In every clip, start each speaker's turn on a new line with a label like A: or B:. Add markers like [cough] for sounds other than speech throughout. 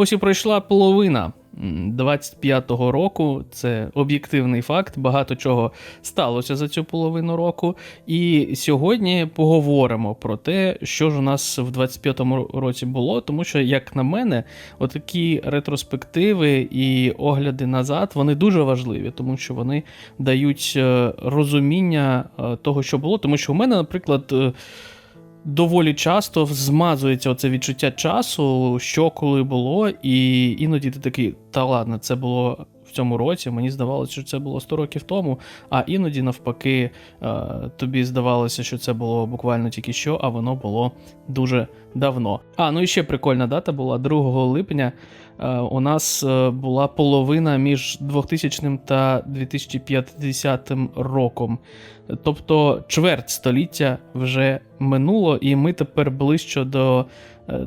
A: Ось і пройшла половина м, 25-го року. Це об'єктивний факт. Багато чого сталося за цю половину року. І сьогодні поговоримо про те, що ж у нас в 25-му році було. Тому що, як на мене, отакі ретроспективи і огляди назад вони дуже важливі, тому що вони дають е, розуміння е, того, що було. Тому що у мене, наприклад. Доволі часто змазується оце відчуття часу, що коли було, і іноді ти такий, та ладно, це було в цьому році. Мені здавалося, що це було 100 років тому, а іноді, навпаки, е, тобі здавалося, що це було буквально тільки що, а воно було дуже давно. А, ну і ще прикольна дата була 2 липня. е, У нас е, була половина між 2000 та 2050 роком. Тобто чверть століття вже минуло, і ми тепер ближче до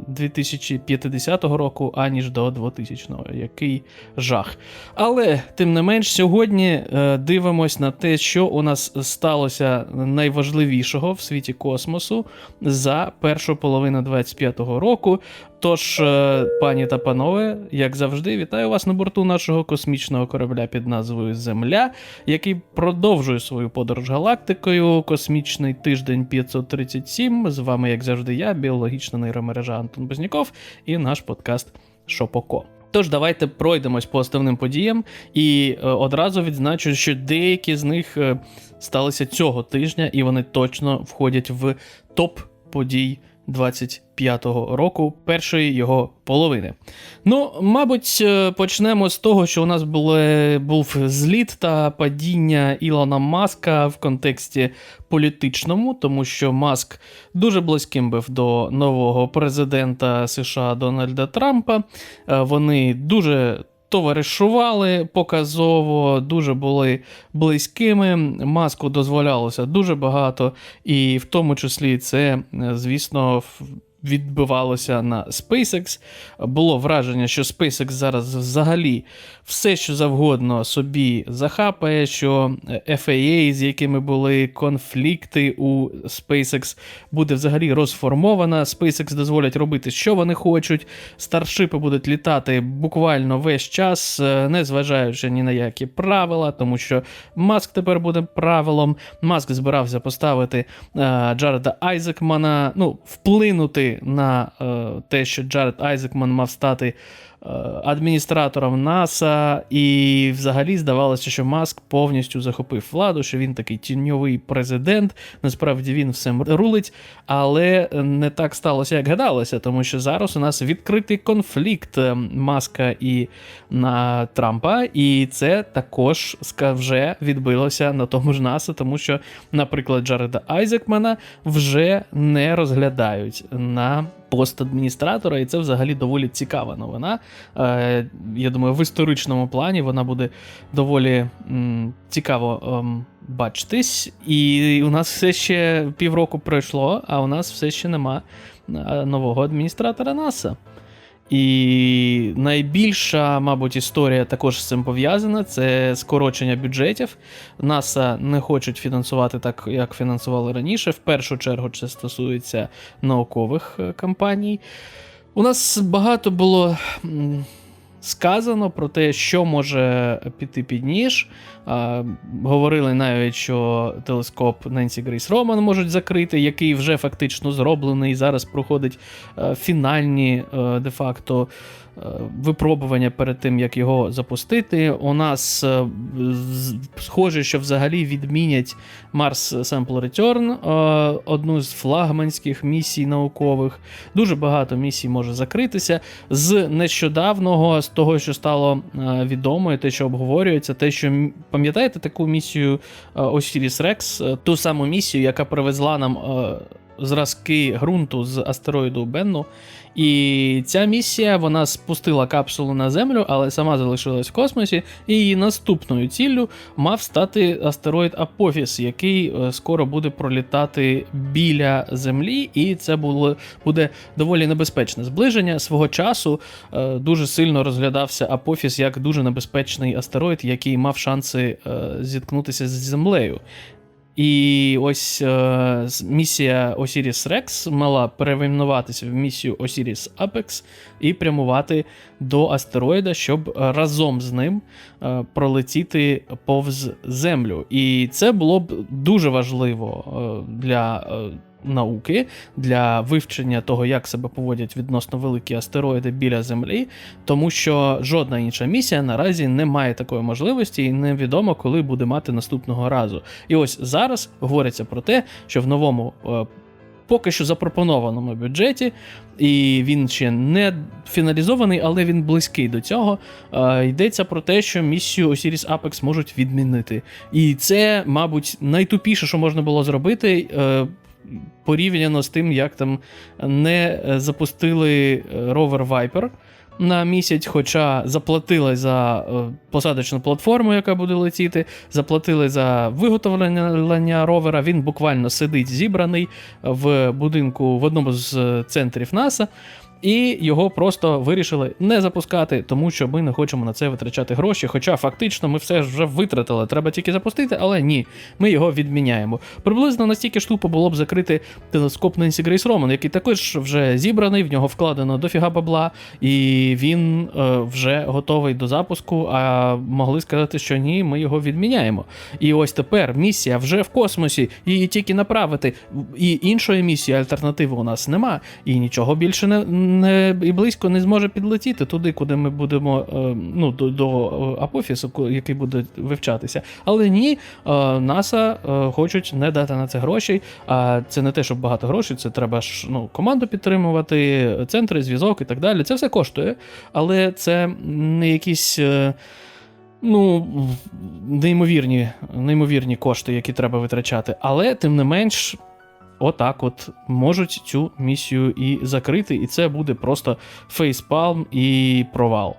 A: 2050 року, аніж до 2000-го. Який жах. Але, тим не менш, сьогодні е, дивимось на те, що у нас сталося найважливішого в світі космосу за першу половину 25-го року. Тож, е, пані та панове, як завжди, вітаю вас на борту нашого космічного корабля під назвою Земля, який продовжує свою подорож галактикою. Космічний тиждень 537. З вами, як завжди, я, біологічна нейромережа Антон Бозняков, і наш подкаст Шопоко. Тож давайте пройдемось по основним подіям, і е, одразу відзначу, що деякі з них е, сталися цього тижня, і вони точно входять в топ подій 25-го року, першої його половини. Ну, мабуть, е, почнемо з того, що у нас були, був зліт та падіння Ілона Маска в контексті політичному, тому що Маск дуже близьким був до нового президента США Дональда Трампа. Е, Вони дуже. Товаришували показово, дуже були близькими. Маску дозволялося дуже багато, і в тому числі це, е, звісно, відбивалося на SpaceX. Було враження, що SpaceX зараз взагалі все, що завгодно собі захапає, що FAA, з якими були конфлікти у SpaceX, буде взагалі розформована. SpaceX дозволять робити, що вони хочуть. Старшипи будуть літати буквально весь час, е, не зважаючи ні на які правила, тому що Маск тепер буде правилом. Маск збирався поставити е, Джареда Айзекмана, ну, вплинути на е, те, що Джаред Айзекман мав стати адміністратором НАСА, і взагалі здавалося, що Маск повністю захопив владу, що він такий тіньовий президент. Насправді він все рулить, але не так сталося, як гадалося, тому що зараз у нас відкритий конфлікт е, Маска і на Трампа, і це також вже відбилося на тому ж НАСА, тому що, наприклад, Джареда Айзекмана вже не розглядають на пост адміністратора, і це взагалі доволі цікава новина. Е, я думаю, в історичному плані вона буде доволі м, цікаво ем, бачитись. І у нас все ще півроку пройшло, а у нас все ще нема е, нового адміністратора НАСА. І найбільша, мабуть, історія також з цим пов'язана це скорочення бюджетів. НАСА не хочуть фінансувати так, як фінансували раніше. В першу чергу це стосується наукових е, кампаній. У нас багато було сказано про те, що може піти під ніж. А, говорили навіть, що телескоп Ненсі Грейс Роман можуть закрити, який вже фактично зроблений. Зараз проходить а, фінальні е, де-факто е, випробування перед тим, як його запустити. У нас е, схоже, що взагалі відмінять Mars Sample Return, е, одну з флагманських місій наукових. Дуже багато місій може закритися. З нещодавного, з того, що стало е, відомо, і те, що обговорюється, те, що пам'ятаєте таку місію е, Osiris Rex, е, ту саму місію, яка привезла нам е, зразки ґрунту з астероїду Бенну. І ця місія вона спустила капсулу на землю, але сама залишилась в космосі. І її наступною ціллю мав стати астероїд Апофіс, який е, скоро буде пролітати біля Землі, і це було, буде доволі небезпечне зближення. Свого часу е, дуже сильно розглядався Апофіс як дуже небезпечний астероїд, який мав шанси е, зіткнутися з Землею. І ось е, місія Osiris Rex мала перейменуватися в місію Osiris Apex і прямувати до астероїда, щоб разом з ним е, пролетіти повз Землю. І це було б дуже важливо е, для. е, Науки для вивчення того, як себе поводять відносно великі астероїди біля Землі, тому що жодна інша місія наразі не має такої можливості, і невідомо, коли буде мати наступного разу. І ось зараз говориться про те, що в новому. е, Поки що запропонованому бюджеті, і він ще не фіналізований, але він близький до цього. Е, йдеться про те, що місію Osiris Apex можуть відмінити. І це, мабуть, найтупіше, що можна було зробити. Порівняно з тим, як там не е, запустили е, ровер Viper на місяць, хоча заплатили за е, посадочну платформу, яка буде летіти, заплатили за виготовлення ровера. Він буквально сидить зібраний в будинку в одному з центрів НАСА. І його просто вирішили не запускати, тому що ми не хочемо на це витрачати гроші. Хоча фактично ми все вже витратили, треба тільки запустити, але ні, ми його відміняємо. Приблизно настільки ж тупо було б закрити телескоп Ненсі Грейс Роман, який також вже зібраний, в нього вкладено дофіга бабла, і він е, вже готовий до запуску. А могли сказати, що ні, ми його відміняємо. І ось тепер місія вже в космосі, її тільки направити. І іншої місії альтернативи у нас нема, і нічого більше не, не і близько не зможе підлетіти туди, куди ми будемо е, ну, до, до е, апофісу, який буде вивчатися. Але ні, е, НАСА хочуть не дати на це грошей. А це не те, щоб багато грошей, це треба ж ну, команду підтримувати, центри, зв'язок і так далі. Це все коштує, але це не якісь. Ну, неймовірні, неймовірні кошти, які треба витрачати. Але тим не менш, отак от можуть цю місію і закрити, і це буде просто фейспалм і провал.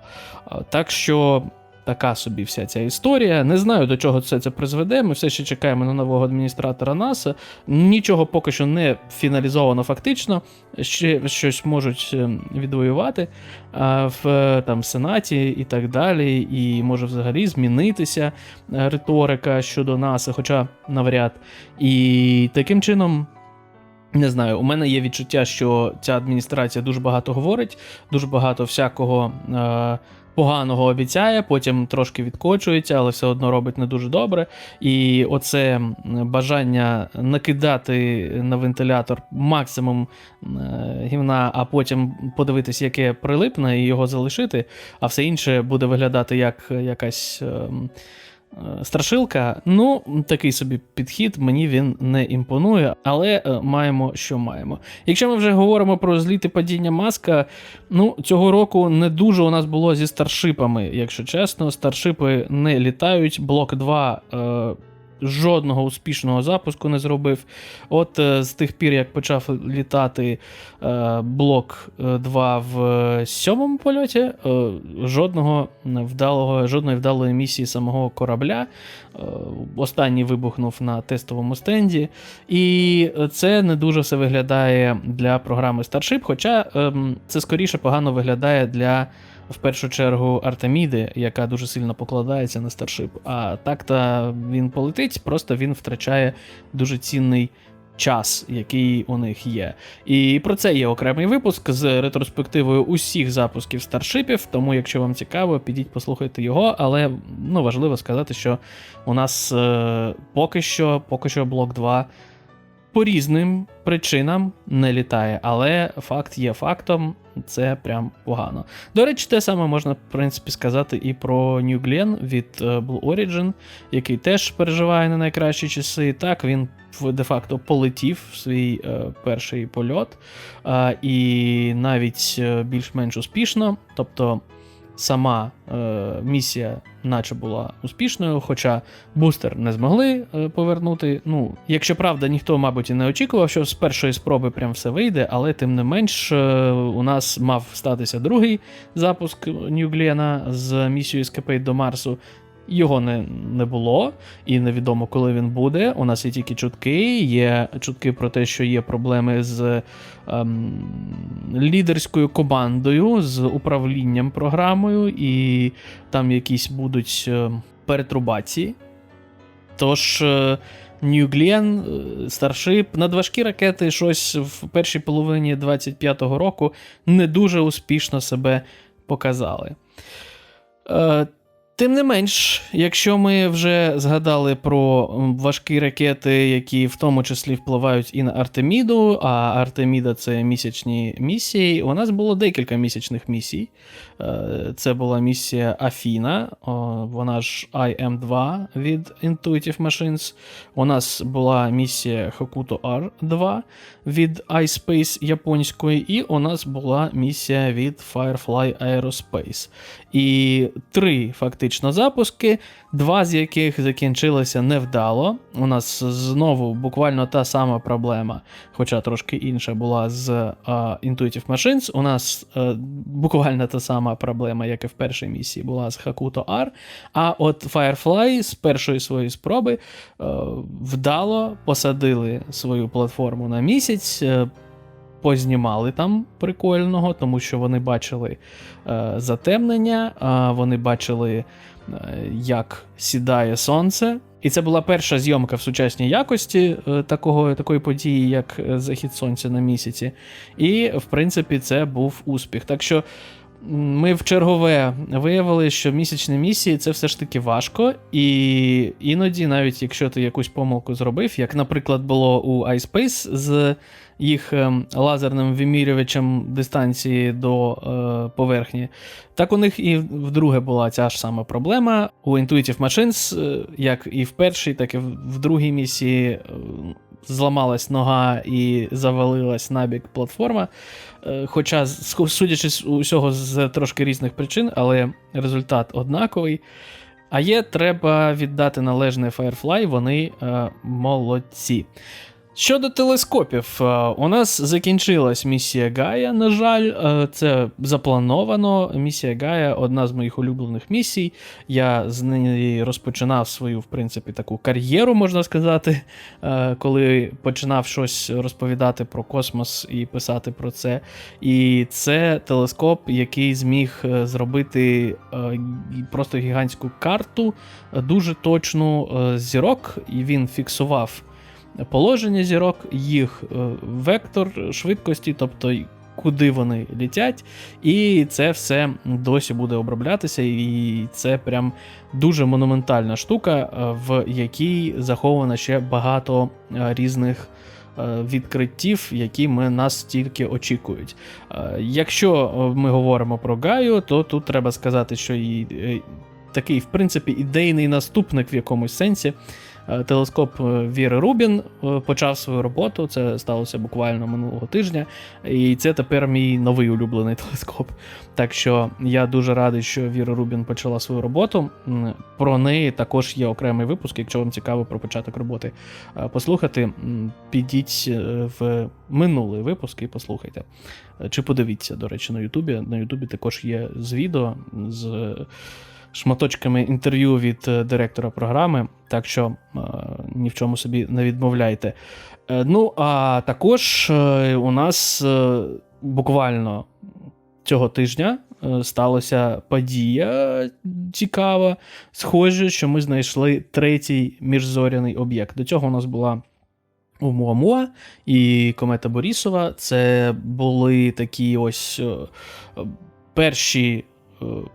A: Так що. Така собі вся ця історія. Не знаю, до чого це, це призведе. Ми все ще чекаємо на нового адміністратора НАСА. Нічого поки що не фіналізовано фактично. Ще щось можуть е, відвоювати а, в е, там, Сенаті і так далі. І може взагалі змінитися е, риторика щодо НАСА, хоча навряд. І таким чином. Не знаю, у мене є відчуття, що ця адміністрація дуже багато говорить, дуже багато всякого е, поганого обіцяє, потім трошки відкочується, але все одно робить не дуже добре. І оце бажання накидати на вентилятор максимум е, гівна, а потім подивитись, яке прилипне, і його залишити, а все інше буде виглядати як якась. е, е, Страшилка, ну, такий собі підхід, мені він не імпонує, але е, маємо, що маємо. Якщо ми вже говоримо про зліти падіння маска, ну, цього року не дуже у нас було зі старшипами, якщо чесно. Старшипи не літають. Блок 2 е, жодного успішного запуску не зробив. От е, з тих пір, як почав літати е, блок 2 в е, сьомому польоті, жодного вдалого, жодної вдалої місії самого корабля. Останній вибухнув на тестовому стенді. І це не дуже все виглядає для програми Starship, хоча ем, це скоріше погано виглядає для. В першу чергу Артеміди, яка дуже сильно покладається на старшип. А так-то він полетить, просто він втрачає дуже цінний час, який у них є. І про це є окремий випуск з ретроспективою усіх запусків старшипів. Тому, якщо вам цікаво, підіть послухайте його. Але ну, важливо сказати, що у нас е, поки що, поки що блок 2 по різним причинам не літає, але факт є фактом, це прям погано. До речі, те саме можна, в принципі, сказати і про New Glenn від е, Blue Origin, який теж переживає не найкращі часи. Так, він де-факто полетів в свій е, перший польот, е, і навіть більш-менш успішно. Тобто сама е, місія, наче була успішною, хоча бустер не змогли е, повернути. Ну, якщо правда, ніхто, мабуть, і не очікував, що з першої спроби прям все вийде, але тим не менш, е, у нас мав статися другий запуск Ньюглена з місією Escapade до Марсу. Його не, не було, і невідомо, коли він буде. У нас є тільки чутки. Є чутки про те, що є проблеми з ем, лідерською командою, з управлінням програмою, і там якісь будуть е, перетрубації. Тож, New Glenn, е, Надважкі ракети щось в першій половині 25-го року не дуже успішно себе показали. Е, Тим не менш, якщо ми вже згадали про важкі ракети, які в тому числі впливають і на Артеміду, а Артеміда це місячні місії, у нас було декілька місячних місій. Е, Це була місія Афіна, вона ж IM-2 від Intuitive Machines. У нас була місія Hokuto R2 від iSpace японської, і у нас була місія від Firefly Aerospace. І три фактично запуски, два з яких закінчилися невдало. У нас знову буквально та сама проблема, хоча трошки інша була з а, Intuitive Machines. У нас е, буквально та сама проблема, як і в першій місії, була з Hakuto R. А от Firefly з першої своєї спроби е, вдало посадили свою платформу на місяць. е, Познімали там прикольного, тому що вони бачили е, затемнення, а вони бачили, е, як сідає сонце. І це була перша зйомка в сучасній якості е, такого, такої події, як е, захід сонця на місяці. І, в принципі, це був успіх. Так що ми в чергове виявили, що місячні місії це все ж таки важко, і іноді, навіть якщо ти якусь помилку зробив, як, наприклад, було у iSpace з їх ем, лазерним вимірювачем дистанції до е, поверхні, так у них і вдруге була ця ж сама проблема. У Intuitive Machines, е, як і в першій, так і в в другій місії. Зламалась нога і завалилась набік платформа. Е, Хоча, судячи з усього з трошки різних причин, але результат однаковий. А є, треба віддати належне Firefly, вони е, молодці. Щодо телескопів, е, у нас закінчилась місія Гая. На жаль, е, це заплановано. Місія Гая одна з моїх улюблених місій. Я з неї розпочинав свою, в принципі, таку кар'єру, можна сказати, е, коли починав щось розповідати про космос і писати про це. І це телескоп, який зміг зробити просто гігантську карту, дуже точну зірок, і він фіксував положення зірок, їх е, вектор швидкості, тобто куди вони літять, і це все досі буде оброблятися, і це прям дуже монументальна штука, е, в якій заховано ще багато е, різних. Відкриттів, які ми нас тільки очікують. Якщо ми говоримо про Гаю, то тут треба сказати, що і такий, в принципі, ідейний наступник в якомусь сенсі. Е, Телескоп е, Віри Рубін е, почав свою роботу. Це сталося буквально минулого тижня. І це тепер мій новий улюблений [laughs] телескоп. Так що я дуже радий, що Віра Рубін почала свою роботу. Про неї також є окремий випуск. Якщо вам цікаво про початок роботи послухати, підіть в минулий випуск і послухайте. Чи подивіться, до речі, на Ютубі. На Ютубі також є з відео з шматочками інтерв'ю від е, директора програми, так що е, ні в чому собі не відмовляйте. Е, ну, а також у нас буквально цього тижня сталася подія цікава. Схоже, що ми знайшли третій міжзоряний об'єкт. До цього у нас була Умуамуа і Комета Борісова. Це були такі ось перші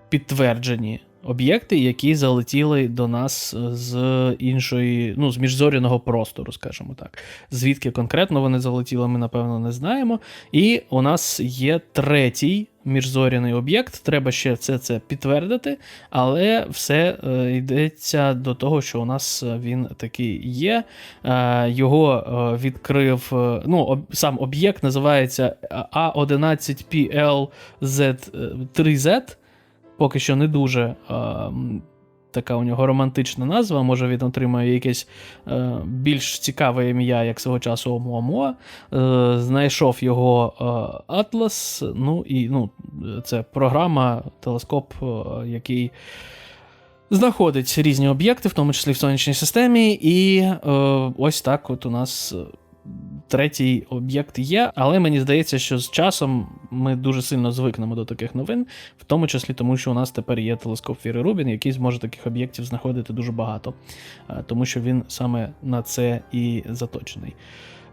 A: підтверджені об'єкти, які залетіли до нас з іншої, ну, з міжзоряного простору, скажімо так. Звідки конкретно вони залетіли, ми напевно не знаємо. І у нас є третій міжзоряний об'єкт. Треба ще все це підтвердити, але все е, йдеться до того, що у нас е, він такий є. Е, його е, відкрив. е, Ну, сам об'єкт називається A11PLZ3Z. Поки що не дуже е, така у нього романтична назва. Може, він отримає якесь е, більш цікаве ім'я, як свого часу Омуамуа. Е, знайшов його е, Атлас. Ну і ну, це програма, телескоп, е, який знаходить різні об'єкти, в тому числі в сонячній системі. І е, ось так от у нас. Третій об'єкт є, але мені здається, що з часом ми дуже сильно звикнемо до таких новин, в тому числі тому, що у нас тепер є телескоп Фіри Рубін, який зможе таких об'єктів знаходити дуже багато, е, тому що він саме на це і заточений.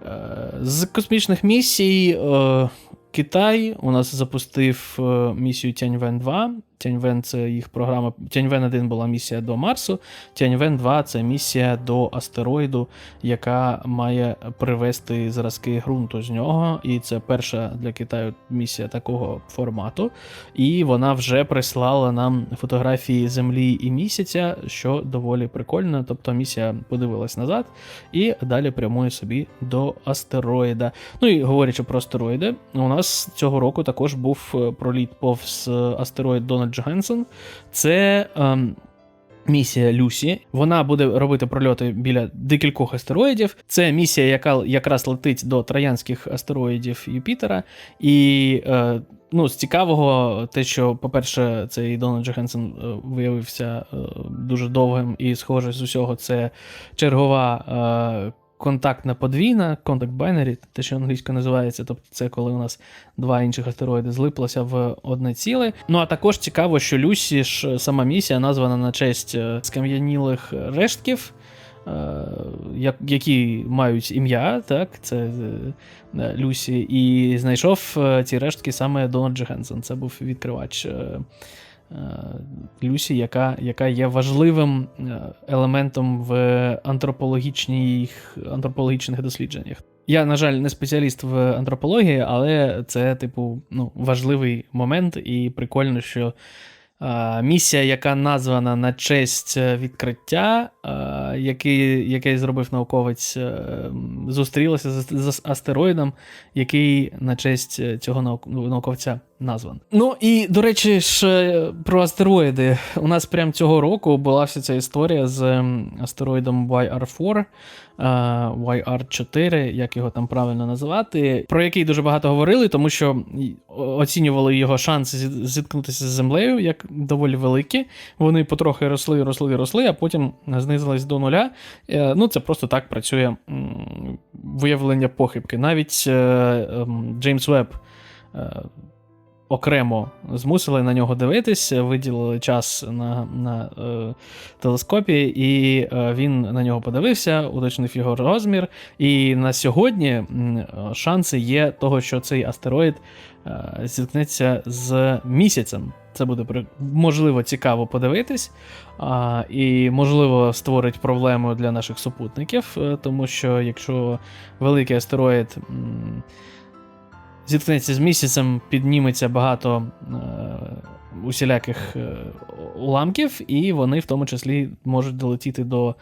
A: Е, З космічних місій е, Китай у нас запустив е, місію Тяньвен 2. Тяньвен це їх програма. Тяньвен 1 була місія до Марсу. Тяньвен 2 це місія до астероїду, яка має привести зразки ґрунту з нього. І це перша для Китаю місія такого формату. І вона вже прислала нам фотографії Землі і місяця, що доволі прикольно. Тобто місія подивилась назад і далі прямує собі до астероїда. Ну і говорячи про астероїди, у нас цього року також був е, проліт повз астероїд Дональд Джохенсен. Це. Ем, Місія Люсі, вона буде робити прольоти біля декількох астероїдів. Це місія, яка якраз летить до троянських астероїдів Юпітера. І е, ну, з цікавого, те, що, по-перше, цей Дональд Джохенсен е, виявився е, дуже довгим і, схоже, з усього, це чергова. Е, Контактна подвійна, контакт binary, те, що англійською називається, тобто це коли у нас два інших астероїди злиплося в одне ціле. Ну а також цікаво, що Люсі ж сама місія названа на честь е, скам'янілих рештків, е, які мають ім'я, так, це е, Люсі, і знайшов е, ці рештки саме Дональд Джохенсен. Це був відкривач. Е, Люсі, яка, яка є важливим е, елементом в антропологічних, антропологічних дослідженнях. Я, на жаль, не спеціаліст в антропології, але це, типу, ну, важливий момент, і прикольно, що місія, яка названа на честь е, відкриття, який, який зробив науковець, е, зустрілася з, астероїдом, який на честь е, цього наук- науковця назван. Ну і до речі, ж про астероїди. У нас прямо цього року була вся ця історія з астероїдом YR4, е, YR4, як його там правильно називати, про який дуже багато говорили, тому що оцінювали його шанси зіткнутися з землею як доволі великі. Вони потрохи росли, росли, росли, а потім знизились до нуля. Е, Ну, це просто так працює виявлення похибки. Навіть е, ем, Джеймс Веб. Окремо змусили на нього дивитись, виділили час на, на е, телескопі, і е, він на нього подивився, уточнив його розмір. І на сьогодні шанси є того, що цей астероїд е, зіткнеться з місяцем. Це буде можливо цікаво подивитись, а, і можливо створить проблему для наших супутників, е, тому що якщо великий астероїд. м, зіткнеться з місяцем, підніметься багато е, усіляких е, уламків, і вони в тому числі можуть долетіти до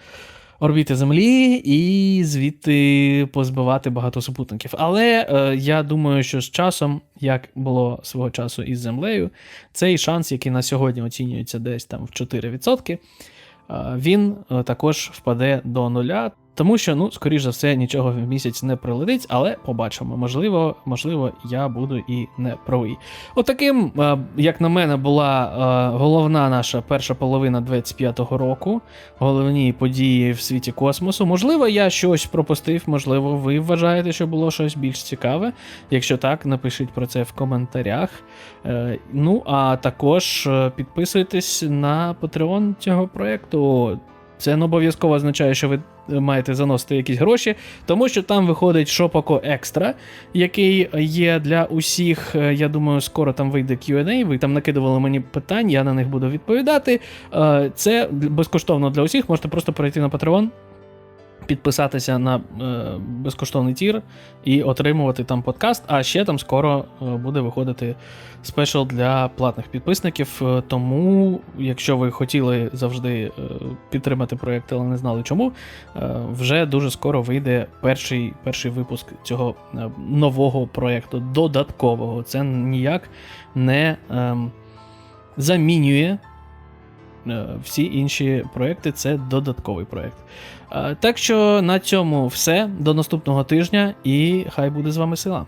A: орбіти Землі і звідти позбивати багато супутників. Але е, я думаю, що з часом, як було свого часу із Землею, цей шанс, який на сьогодні оцінюється десь там в 4%, е, він е, також впаде до нуля. Тому що, ну, скоріш за все, нічого в місяць не прилетить, але побачимо. Можливо, можливо, я буду і не правий. Отаким, е, як на мене, була е, головна наша перша половина 25-го року, головні події в світі космосу. Можливо, я щось пропустив, можливо, ви вважаєте, що було щось більш цікаве. Якщо так, напишіть про це в коментарях. Е, Ну, а також підписуйтесь на Patreon цього проєкту. Це не обов'язково означає, що ви маєте заносити якісь гроші, тому що там виходить Шопако Екстра, який є для усіх. Е, Я думаю, скоро там вийде QA. Ви там накидували мені питань, я на них буду відповідати. Е, Це безкоштовно для усіх. Можете просто перейти на Patreon, підписатися на е, безкоштовний тір і отримувати там подкаст. А ще там скоро е, буде виходити спешл для платних підписників. Е, Тому, якщо ви хотіли завжди підтримати проєкт, але не знали чому, вже дуже скоро вийде перший, перший випуск цього нового проєкту, додаткового. Це ніяк не ем, замінює. Всі інші проекти це додатковий проект. Е, Так що на цьому все. До наступного тижня, і хай буде з вами сила.